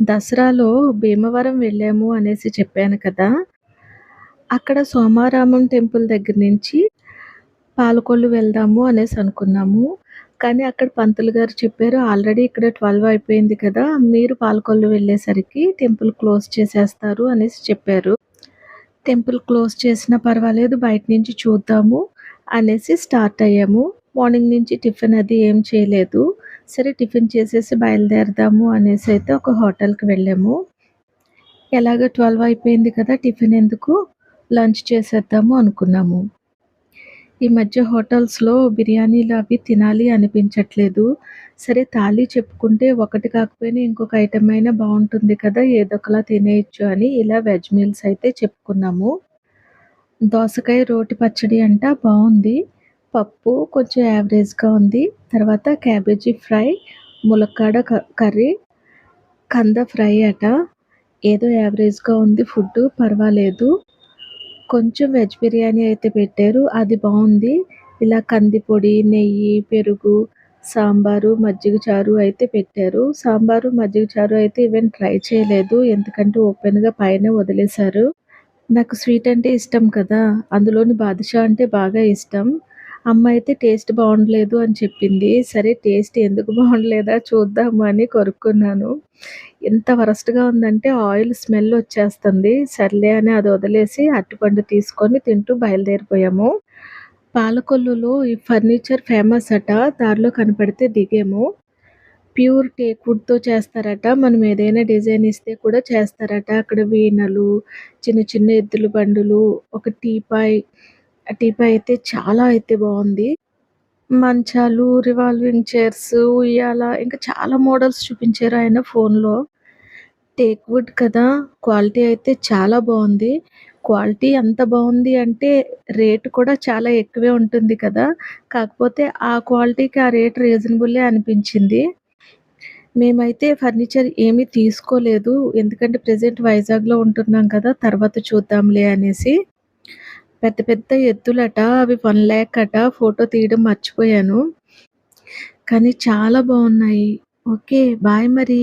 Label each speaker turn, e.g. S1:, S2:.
S1: దసరాలో భీమవరం వెళ్ళాము అనేసి చెప్పాను కదా! అక్కడ సోమారామం టెంపుల్ దగ్గర నుంచి పాలకొల్లు వెళ్దాము అనేసి అనుకున్నాము. కానీ అక్కడ పంతులు గారు చెప్పారు ఆల్రెడీ ఇక్కడ 12 అయిపోయింది కదా! మీరు పాలకొల్లు వెళ్ళేసరికి టెంపుల్ క్లోజ్ చేసేస్తారు అనేసి చెప్పారు. టెంపుల్ క్లోజ్ చేసినా పర్వాలేదు బయట నుంచి చూద్దాము అనేసి స్టార్ట్ అయ్యాము. మార్నింగ్ నుంచి టిఫిన్ అది ఏం చేయలేదు. సరే టిఫిన్ చేసేసి బయలుదేరదాము అనేసి అయితే ఒక హోటల్‌కి వెళ్ళాము. ఎలాగో 12 అయిపోయింది కదా! టిఫిన్ ఎందుకు లంచ్ చేసేద్దాము అనుకున్నాము. ఈ మధ్య హోటల్స్‌లో బిర్యానీలు అవి తినాలి అనిపించట్లేదు. సరే తాళి చెప్పుకుంటే ఒకటి కాకపోయినా ఇంకొక ఐటమ్ అయినా బాగుంటుంది కదా! ఏదొకలా తినేయచ్చు అని ఇలా వెజ్ మీల్స్ అయితే చెప్పుకున్నాము. దోసకాయ రోటి పచ్చడి అంట బాగుంది పప్పు కొంచెం యావరేజ్‌గా ఉంది. తర్వాత క్యాబేజీ ఫ్రై, ములక్కాడ క కర్రీ, కంద ఫ్రై అట. ఏదో యావరేజ్‌గా ఉంది ఫుడ్డు పర్వాలేదు. కొంచెం వెజ్ బిర్యానీ అయితే పెట్టారు. అది బాగుంది ఇలా కందిపొడి నెయ్యి, పెరుగు, సాంబారు, మజ్జిగ చారు అయితే పెట్టారు. సాంబారు, మజ్జిగ చారు అయితే ఈవెన్ ట్రై చేయలేదు. ఎందుకంటే ఓపెన్‌గా పైనే వదిలేశారు. నాకు స్వీట్ అంటే ఇష్టం కదా! అందులోని బాదుషా అంటే బాగా ఇష్టం. అమ్మ అయితే టేస్ట్ బాగుండలేదు అని చెప్పింది. సరే టేస్ట్ ఎందుకు బాగుండలేదా చూద్దాము అని కొరుక్కున్నాను. ఎంత వరస్ట్‌గా ఉందంటే ఆయిల్ స్మెల్ వచ్చేస్తుంది. సర్లే అని అది వదిలేసి అరటిపండు తీసుకొని తింటూ బయలుదేరిపోయాము. పాలకొల్లులో ఈ ఫర్నిచర్ ఫేమస్ అట. దారిలో కనపడితే దిగాము. ప్యూర్ టేక్ వుడ్‌తో చేస్తారట. మనం ఏదైనా డిజైన్ ఇస్తే కూడా చేస్తారట. అక్కడ వీణలు, చిన్న చిన్న ఎద్దుల బండులు, ఒక టీపాయ్. ఆ అయితే చాలా అయితే బాగుంది మంచాలు, రివాల్వింగ్ చైర్స్, ఉయ్యాల ఇంకా చాలా మోడల్స్ చూపించారు ఆయన ఫోన్‌లో. టేక్ వుడ్ కదా! క్వాలిటీ అయితే చాలా బాగుంది క్వాలిటీ ఎంత బాగుంది అంటే రేట్ కూడా చాలా ఎక్కువే ఉంటుంది కదా! కాకపోతే ఆ క్వాలిటీకి ఆ రేట్ రీజనబుల్లే అనిపించింది. మేమైతే ఫర్నిచర్ ఏమీ తీసుకోలేదు. ఎందుకంటే ప్రజెంట్ వైజాగ్‌లో ఉంటున్నాం కదా! తర్వాత చూద్దాంలే అనేసి. పెద్ద పెద్ద ఎద్దులట. అవి 1,00,000 అట. ఫోటో తీయడం మర్చిపోయాను. కానీ చాలా బాగున్నాయి ఓకే. బాయ్ మరి.